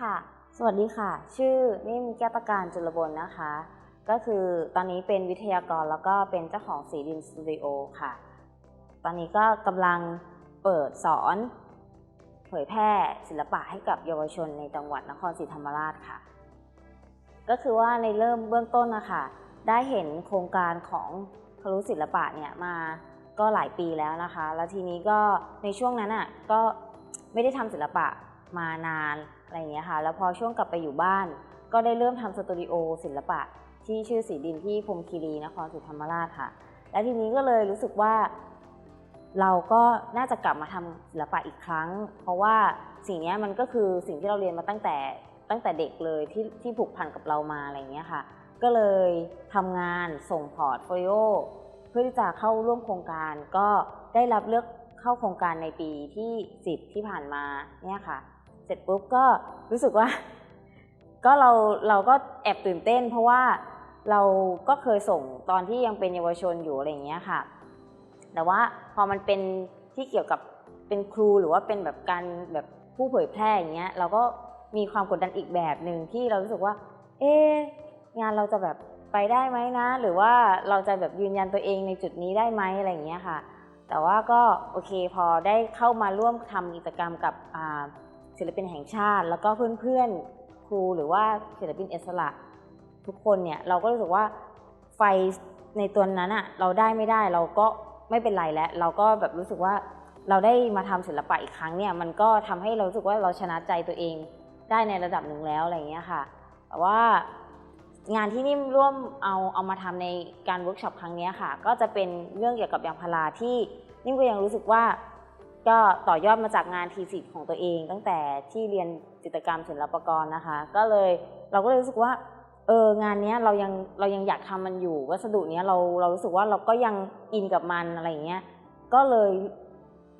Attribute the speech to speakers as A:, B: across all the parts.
A: ค่ะ สวัสดีค่ะ ชื่อนิ่มแก้วตะการจุลบลนะคะ ก็คือตอนนี้เป็นวิทยากรแล้วก็เป็นเจ้าของสีดินสตูดิโอค่ะ ตอนนี้ก็กำลังเปิดสอน เผยแพร่ศิลปะให้กับเยาวชนในจังหวัดนครศรีธรรมราชค่ะ ก็คือว่าในเริ่มเบื้องต้นนะคะได้เห็นโครงการของครุศิลปะเนี่ยมาก็หลายปีแล้วนะคะ แล้วทีนี้ก็ในช่วงนั้นอะก็ไม่ได้ทำศิลปะมานาน อะไรอย่างเงี้ยค่ะ แล้วพอช่วงกลับไปอยู่บ้าน ก็ได้เริ่มทำสตูดิโอศิลปะ ที่ชื่อสีดินที่พรมคีรีนครศรีธรรมราชค่ะ และทีนี้ก็เลยรู้สึกว่า เราก็น่าจะกลับมาทำศิลปะอีกครั้ง เพราะว่าสิ่งนี้มันก็คือสิ่งที่เราเรียนมาตั้งแต่ตั้งแต่เด็กเลยที่ที่ผูกพันกับเรามาอะไรอย่างเงี้ยค่ะ ก็เลยทำงานส่งพอร์ตโฟลิโอเพื่อที่จะเข้าร่วมโครงการก็ได้รับเลือกเข้าโครงการในปีที่ 10 ที่ผ่านมาเนี่ยค่ะ เสร็จปุ๊บก็รู้สึกว่า ก็เราเราก็แอบตื่นเต้น เพราะว่าเราก็เคยส่งตอนที่ยังเป็นเยาวชนอยู่อะไรอย่างเงี้ยค่ะ แต่ว่าพอมันเป็นที่เกี่ยวกับเป็นครูหรือว่าเป็นแบบการแบบผู้เผยแพร่อย่างเงี้ยเราก็มีความกดดันอีกแบบหนึ่งที่เรารู้สึกว่า เอ๊งานเราจะแบบไปได้ไหมนะ หรือว่าเราจะแบบยืนยันตัวเองในจุดนี้ได้ไหมอะไรอย่างเงี้ยค่ะ แต่ว่าก็โอเคพอได้เข้ามาร่วมทำกิจกรรมกับ ศิลปินแห่งชาติ แล้วก็เพื่อนๆครูหรือว่าศิลปินเอสระทุกคนเนี่ยเราก็รู้สึกว่าไฟในตัวนั้นอะเราได้ไม่ได้เราก็ไม่เป็นไรแล้ว เราก็แบบรู้สึกว่าเราได้มาทำศิลปะอีกครั้งเนี่ยมันก็ทำให้เรารู้สึกว่าเราชนะใจตัวเองได้ในระดับหนึ่งแล้วอะไรอย่างเงี้ยค่ะแต่ว่างานที่นิ่มร่วมเอาเอามาทำในการเวิร์กช็อปครั้งนี้ค่ะ ก็จะเป็นเรื่องเกี่ยวกับยางพาราที่นิ่มก็ยังรู้สึกว่า ก็ต่อยอดมาจากงานทีสิทธิ์ของตัวเอง ตั้งแต่ที่เรียนจิตรกรรมศิลปากรนะคะ ก็เลยเราก็เลยรู้สึกว่าเอองานนี้เรายังเรายังอยากทำมันอยู่ วัสดุเนี้ยเราเรารู้สึกว่าเราก็ยังอินกับมันอะไรเงี้ยก็เลย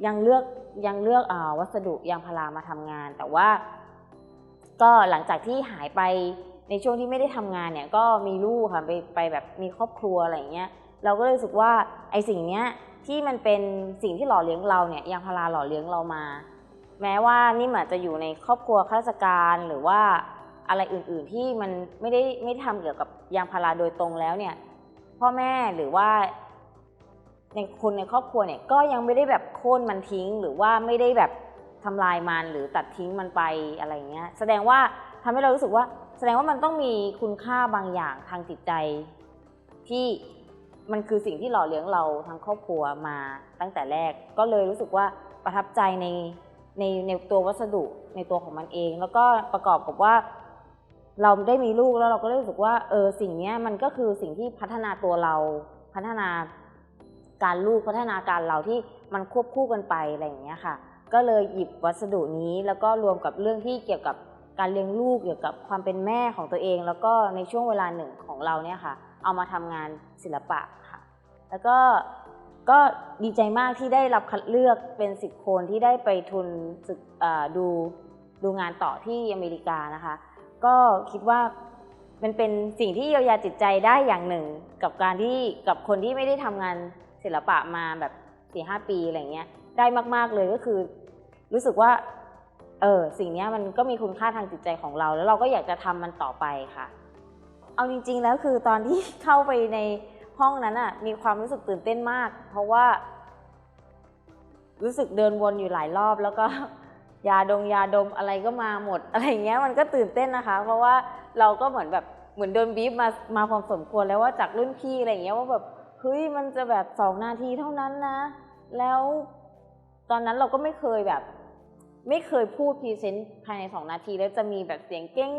A: ยังเลือกยังเลือกอวัสดุยางพารามาทำงาน แต่ว่า ก็หลังจากที่หายไปในช่วงที่ไม่ได้ทำงานเนี่ยก็มีลูกค่ะไปไปแบบมีครอบครัวอะไรเงี้ยเราก็เลยรู้สึกว่าไอ้สิ่งเนี้ย ที่มันเป็นสิ่งที่หล่อเลี้ยงเราเนี่ยยางพาราหล่อเลี้ยงเรามา แม้ว่านี่อาจจะอยู่ในครอบครัวข้าราชการหรือว่าอะไรอื่นๆที่มันไม่ได้ไม่ทำเกี่ยวกับยางพาราโดยตรงแล้วเนี่ยพ่อแม่หรือว่าในคนในครอบครัวเนี่ยก็ยังไม่ได้แบบโค่นมันทิ้ง หรือว่าไม่ได้แบบทำลายมันหรือตัดทิ้งมันไปอะไรเงี้ยแสดงว่าทำให้เรารู้สึกว่า แสดงว่ามันต้องมีคุณค่าบางอย่างทางจิตใจที่ มันคือสิ่งที่หล่อเลี้ยงเราทั้งครอบครัวมาตั้งแต่แรก ก็เลยรู้สึกว่าประทับใจในในในตัววัสดุในตัวของมันเอง แล้วก็ประกอบกับว่า เราได้มีลูกแล้วเราก็รู้สึกว่าเออสิ่งนี้มันก็คือสิ่งที่พัฒนาตัวเราพัฒนาการลูกพัฒนาการเราที่มันควบคู่กันไปอะไรอย่างเงี้ยค่ะ ก็เลยหยิบวัสดุนี้แล้วก็รวมกับเรื่องที่เกี่ยวกับ การเลี้ยงลูกเกี่ยวกับความเป็นแม่ของตัวเอง แล้วก็ในช่วงเวลาหนึ่งของเราเนี่ยค่ะ เอามาทำงานศิลปะค่ะ แล้วก็ก็ดีใจมากที่ได้รับคัดเลือกเป็นสิบคนที่ได้ไปทุนศึกดูดูงานต่อที่อเมริกานะคะ ก็คิดว่ามันเป็นสิ่งที่เยียวยาจิตใจได้อย่างหนึ่ง กับการที่กับคนที่ไม่ได้ทำงานศิลปะมาแบบสี่ห้าปีอะไรเงี้ยได้มาก ๆเลยก็คือ รู้สึกว่า เออสิ่งนี้มันก็มีคุณค่าทางจิตใจของเรา แล้วเราก็อยากจะทำมันต่อไปค่ะ เอาจริง ๆ แล้วคือตอนที่เข้าไปในห้องนั้นอะมีความรู้สึกตื่นเต้นมาก เพราะว่า รู้สึกเดินวนอยู่หลายรอบ แล้วก็ยาดงยาดมอะไรก็มาหมด อะไรเงี้ยมันก็ตื่นเต้นนะคะ เพราะว่าเราก็เหมือนแบบเหมือนโดนบีบมามาพอสมควรแล้วว่าจากรุ่นพี่อะไรเงี้ยว่าแบบเฮ้ยมันจะแบบสองนาทีเท่านั้นนะ แล้วตอนนั้นเราก็ไม่เคยแบบ ไม่เคยพูดพรีเซนต์ภายในสองนาที แล้วจะมีแบบเสียงเก้ง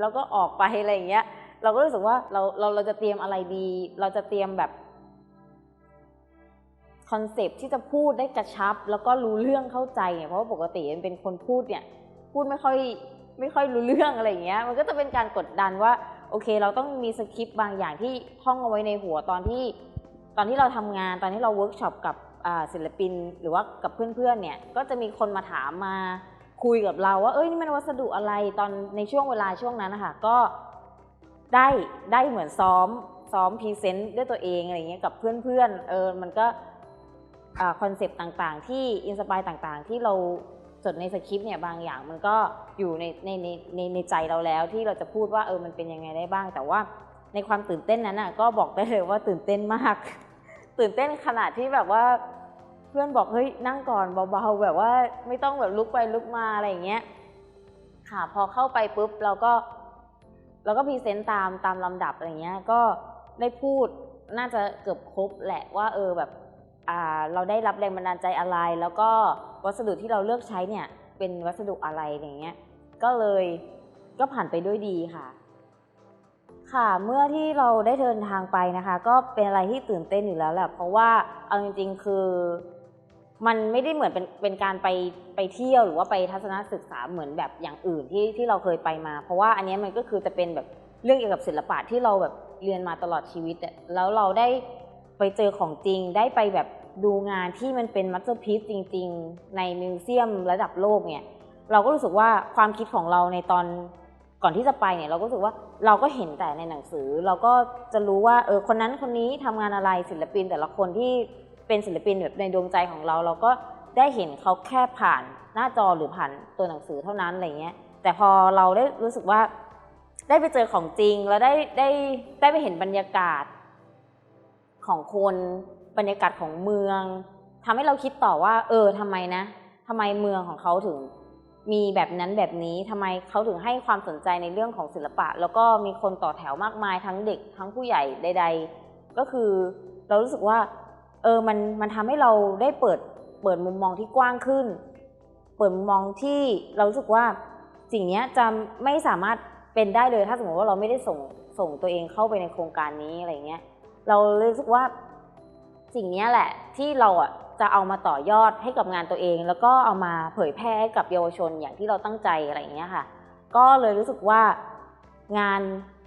A: แล้วก็ออกไปอะไรอย่างเงี้ย เราก็รู้สึกว่าเราเราเราจะเตรียมอะไรดี เราจะเตรียมแบบคอนเซปต์ที่จะพูดได้กระชับ แล้วก็รู้เรื่องเข้าใจเนี่ยเพราะว่าปกติเป็นคนพูดเนี่ยพูดไม่ค่อยไม่ค่อยรู้เรื่องอะไรอย่างเงี้ยมันก็จะเป็นการกดดันว่าโอเค เราต้องมีสคริปต์บางอย่างที่ท่องเอาไว้ในหัวตอนที่ ตอนที่เราทำงานตอนที่เราเวิร์กช็อปกับ ศิลปินหรือว่ากับเพื่อนๆเนี่ยก็จะมีคนมาถามมาคุยกับเราว่าเอ้ยนี่มันวัสดุอะไรตอนในช่วงเวลาช่วงนั้นนะคะก็ได้ได้เหมือนซ้อมซ้อมพรีเซนต์ด้วยตัวเองอะไรเงี้ยกับเพื่อนๆเออมันก็คอนเซปต์ต่างๆ ที่อินสปายต่างๆ ที่เราจดในสคริปต์เนี่ยบางอย่างมันก็อยู่ในในในในใจเราแล้วที่เราจะพูดว่าเออมันเป็นยังไงได้บ้าง แต่ว่าในความตื่นเต้นนั้นน่ะก็บอกได้เลยว่าตื่นเต้นมาก ตื่นเต้นขนาดที่แบบว่า เพื่อนบอกเฮ้ยนั่งก่อนเบาๆแบบว่าไม่ต้องแบบลุกไปลุกมาอะไรอย่างเงี้ยค่ะพอเข้าไปปุ๊บเราก็เราก็พรีเซนต์ตามตามลำดับอะไรเงี้ยก็ได้พูดน่าจะเกือบครบแหละว่าเออแบบอ่าเราได้รับแรงบันดาลใจอะไร แล้วก็วัสดุที่เราเลือกใช้เนี่ยเป็นวัสดุอะไรอย่างเงี้ยก็เลยก็ผ่านไปด้วยดีค่ะ ค่ะเมื่อที่เราได้เดินทางไปนะคะ ก็เป็นอะไรที่ตื่นเต้นอยู่แล้วแหละเพราะว่าเอาจริงๆคือมันไม่ได้เหมือนเป็นเป็นการไปไปเที่ยวหรือว่าไปทัศนศึกษาเหมือนแบบอย่างอื่นที่ที่เราเคยไปมา เพราะว่าอันนี้มันก็คือจะเป็นแบบเรื่องเกี่ยวกับศิลปะที่เราแบบเรียนมาตลอดชีวิตแล้วเราได้ไปเจอของจริงได้ไปแบบดูงานที่มันเป็นมัตเตอร์พีซจริง ๆ ในมิวเซียมระดับโลกเนี่ยเราก็รู้สึกว่าความคิดของเราในตอน ก่อนที่จะไปเนี่ยเราก็รู้สึกว่าเราก็เห็นแต่ในหนังสือ เราก็จะรู้ว่าเออคนนั้นคนนี้ทำงานอะไรศิลปิน แต่ละคนที่เป็นศิลปินแบบในดวงใจของเรา เราก็ได้เห็นเขาแค่ผ่านหน้าจอหรือผ่านตัวหนังสือเท่านั้นอะไรเงี้ยแต่พอเราได้รู้สึกว่าได้ไปเจอของจริงแล้วได้ได้ได้ไปเห็นบรรยากาศของคนบรรยากาศของเมืองทำให้เราคิดต่อว่า เออทำไมนะทำไมเมืองของเขาถึง มีแบบนั้นแบบนี้ทำไมเขาถึงให้ความสนใจในเรื่องของศิลปะ แล้วก็มีคนต่อแถวมากมายทั้งเด็ก ทั้งผู้ใหญ่ใด ๆ ก็คือเรารู้สึกว่าเออมันมันทำให้เราได้เปิดเปิดมุมมองที่กว้างขึ้น เปิดมุมมองที่เรารู้สึกว่าสิ่งนี้จะไม่สามารถเป็นได้เลยถ้าสมมติว่าเราไม่ได้ส่งส่งตัวเองเข้าไปในโครงการนี้อะไรเงี้ยเราเลยรู้สึกว่าสิ่งนี้แหละที่เราอะ จะเอามาต่อยอดให้กับงานตัวเอง แล้วก็เอามาเผยแพร่ให้กับเยาวชนอย่างที่เราตั้งใจอะไรอย่างเงี้ยค่ะ ก็เลยรู้สึกว่างาน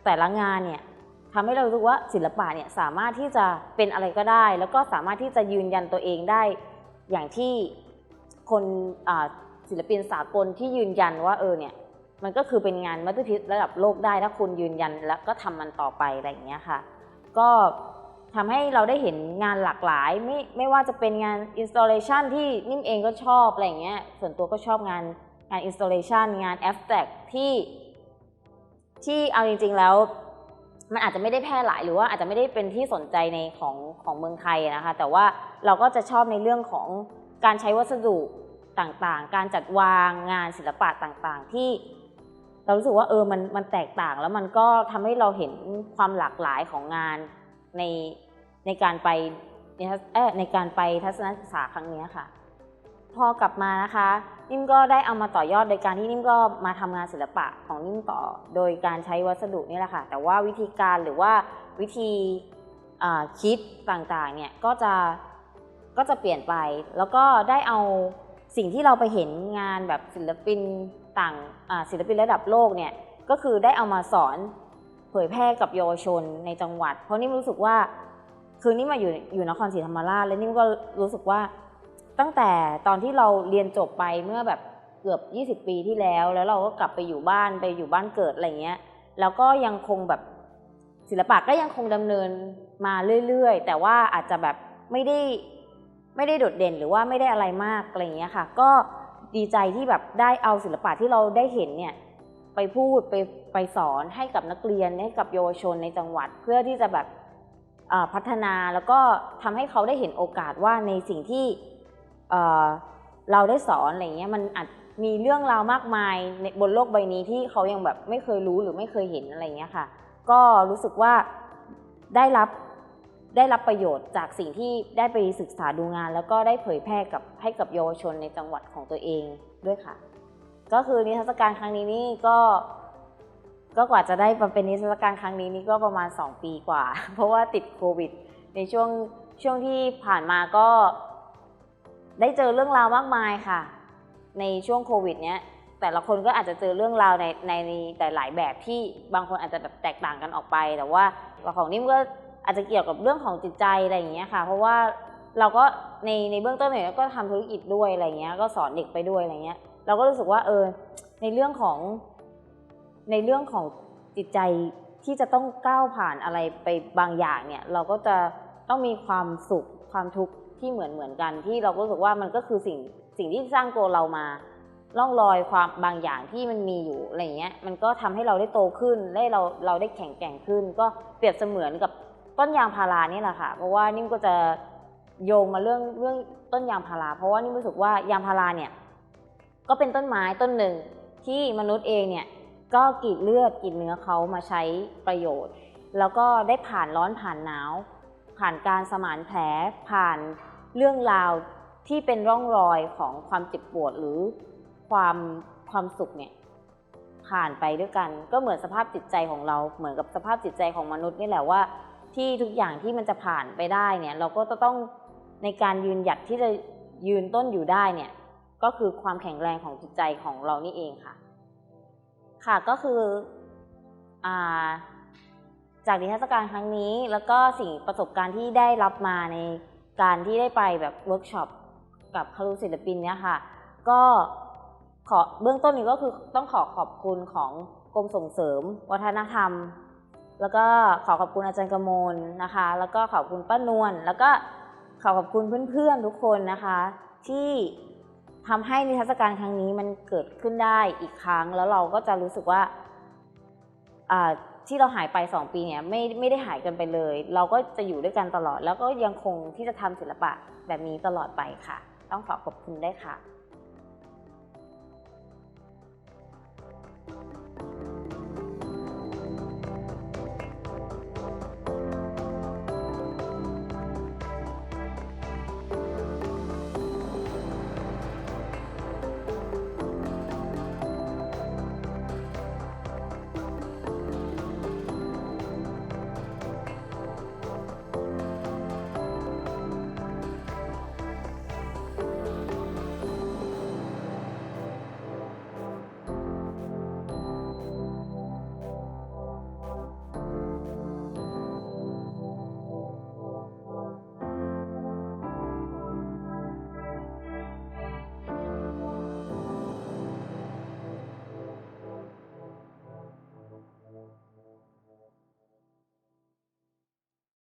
A: แต่ละงานเนี่ยทำให้เรารู้สึกว่าศิลปะเนี่ยสามารถที่จะเป็นอะไรก็ได้ แล้วก็สามารถที่จะยืนยันตัวเองได้ อย่างที่คนศิลปินสากลที่ยืนยันว่าเออเนี่ยมันก็คือเป็นงานมัตถุพิษระดับโลกได้ถ้าคุณยืนยันแล้วก็ทำมันต่อไปอะไรอย่างเงี้ยค่ะ ก็ ทำให้เราได้เห็นงานหลากหลาย ไม่ไม่ว่าจะเป็นงาน installation ที่นิ่มเองก็ชอบอะไรอย่างเงี้ยส่วนตัวก็ชอบงานงาน installation งาน abstract ที่ที่เอาจริง ๆ แล้ว มันอาจจะไม่ได้แพร่หลายหรือว่าอาจจะไม่ได้เป็นที่สนใจในของของเมืองไทยนะคะ แต่ว่าเราก็จะชอบในเรื่องของการใช้วัสดุต่างๆ การจัดวางงานศิลปะต่างๆ ที่เรารู้สึกว่าเออมันมันแตกต่างแล้วมันก็ทำให้เราเห็นความหลากหลายของงาน ในในการไปในในการไปทัศนศึกษาครั้งนี้ค่ะ พอกลับมานะคะ นิ่มก็ได้เอามาต่อยอดโดยการที่นิ่มก็มาทำงานศิลปะของนิ่มต่อ โดยการใช้วัสดุนี่แหละค่ะ แต่ว่าวิธีการหรือว่าวิธีคิดต่างๆเนี่ยก็จะก็จะเปลี่ยนไป แล้วก็ได้เอาสิ่งที่เราไปเห็นงานแบบศิลปินต่างศิลปินระดับโลกเนี่ยก็คือได้เอามาสอน เผยแพร่กับเยาวชนในจังหวัด เพราะนิ่มรู้สึกว่าคือนี่มาอยู่อยู่นครศรีธรรมราชแล้วนิ่มก็รู้สึกว่าตั้งแต่ตอนที่เราเรียนจบไปเมื่อแบบเกือบ 20 ปีที่แล้ว แล้วเราก็กลับไปอยู่บ้านไปอยู่บ้านเกิดอะไรเงี้ยแล้วก็ยังคงแบบศิลปะก็ยังคงดำเนินมาเรื่อยๆ แต่ว่าอาจจะแบบไม่ได้ไม่ได้โดดเด่นหรือว่าไม่ได้อะไรมากอะไรเงี้ยค่ะ ก็ดีใจที่แบบได้เอาศิลปะที่เราได้เห็นเนี่ย พูดไปไปสอนให้กับนักเรียนให้กับเยาวชนในจังหวัด เพื่อที่จะแบบพัฒนาแล้วก็ทำให้เขาได้เห็นโอกาสว่าในสิ่งที่เอ่อเราได้สอนอะไรเงี้ยมันอาจมีเรื่องราวมากมายในบนโลกใบนี้ที่เขายังแบบไม่เคยรู้หรือไม่เคยเห็นอะไรเงี้ยค่ะ ก็รู้สึกว่าได้รับได้รับประโยชน์จากสิ่งที่ได้ไปศึกษาดูงาน แล้วก็ได้เผยแพร่กับให้กับเยาวชนในจังหวัดของตัวเองด้วยค่ะ ก็คือนิทรรศการครั้งนี้นี่ก็ก็กว่าจะได้มาเป็นนิทรรศการครั้งนี้นี่ก็ประมาณ 2 ปีกว่า เพราะว่าติดโควิด ในช่วงช่วงที่ผ่านมาก็ได้เจอเรื่องราวมากมายค่ะ ในช่วงโควิด เนี้ยแต่ละคนก็อาจจะเจอเรื่องราวในในแต่หลายแบบที่บางคนอาจจะแบบแตกต่างกันออกไป แต่ว่าของนิ่มก็อาจจะเกี่ยวกับเรื่องของจิตใจอะไรอย่างเงี้ยค่ะ เพราะว่าเราก็ในในเบื้องต้นเนี่ยก็ทำธุรกิจด้วยอะไรเงี้ยก็สอนเด็กไปด้วยอะไรเงี้ย เราก็รู้สึกว่าเออในเรื่องของในเรื่องของจิตใจที่จะต้องก้าวผ่านอะไรไปบางอย่างเนี่ย เราก็จะต้องมีความสุขความทุกข์ที่เหมือนเหมือนกันที่เราก็รู้สึกว่ามันก็คือสิ่งสิ่งที่สร้างตัวเรามาร่องรอยความบางอย่างที่มันมีอยู่อะไรเงี้ยมันก็ทำให้เราได้โตขึ้นได้เราเราได้แข็งแกร่งขึ้น ก็เปรียบเสมือนกับต้นยางพารานี่แหละค่ะ เพราะว่านิ่มก็จะโยงมาเรื่องเรื่องต้นยางพารา เพราะว่านิ่มรู้สึกว่ายางพาราเนี่ย ก็เป็นต้นไม้ต้นหนึ่งที่มนุษย์เองเนี่ยก็กรีดเลือดกรีดเนื้อเขามาใช้ประโยชน์ แล้วก็ได้ผ่านร้อนผ่านหนาว ผ่านการสมานแผลผ่านเรื่องราวที่เป็นร่องรอยของความเจ็บปวดหรือความความสุขเนี่ยผ่านไปด้วยกัน ก็เหมือนสภาพจิตใจของเราเหมือนกับสภาพจิตใจของมนุษย์นี่แหละว่า ที่ทุกอย่างที่มันจะผ่านไปได้เนี่ยเราก็จะต้องในการยืนหยัดที่จะยืนต้นอยู่ได้เนี่ย ก็คือความแข็งแรงของจิตใจของเรานี่เองค่ะ ค่ะก็คืออจากนิทรรศการครั้งนี้ แล้วก็สิ่งประสบการณ์ที่ได้รับมาในการที่ได้ไปแบบเวิร์กช็อปกับคารุศิลปินเนี่ยค่ะ ก็ขอเบื้องต้นนี้ก็คือต้องขอขอบคุณของกรมส่งเสริม วัฒนธรรม แล้วก็ขอขอบคุณอาจารย์กมลนะคะ แล้วก็ขอบคุณป้านวลแล้วก็ขอขอบคุณเพื่อนๆทุกคนนะคะ ที่ ทำให้นิทรรศการครั้งนี้มันเกิดขึ้นได้อีกครั้ง แล้วเราก็จะรู้สึกว่าที่เราหายไป 2 ปีเนี่ยไม่ไม่ได้หายกันไปเลย เราก็จะอยู่ด้วยกันตลอด แล้วก็ยังคงที่จะทำศิลปะแบบนี้ตลอดไปค่ะ ต้องขอขอบคุณได้ค่ะ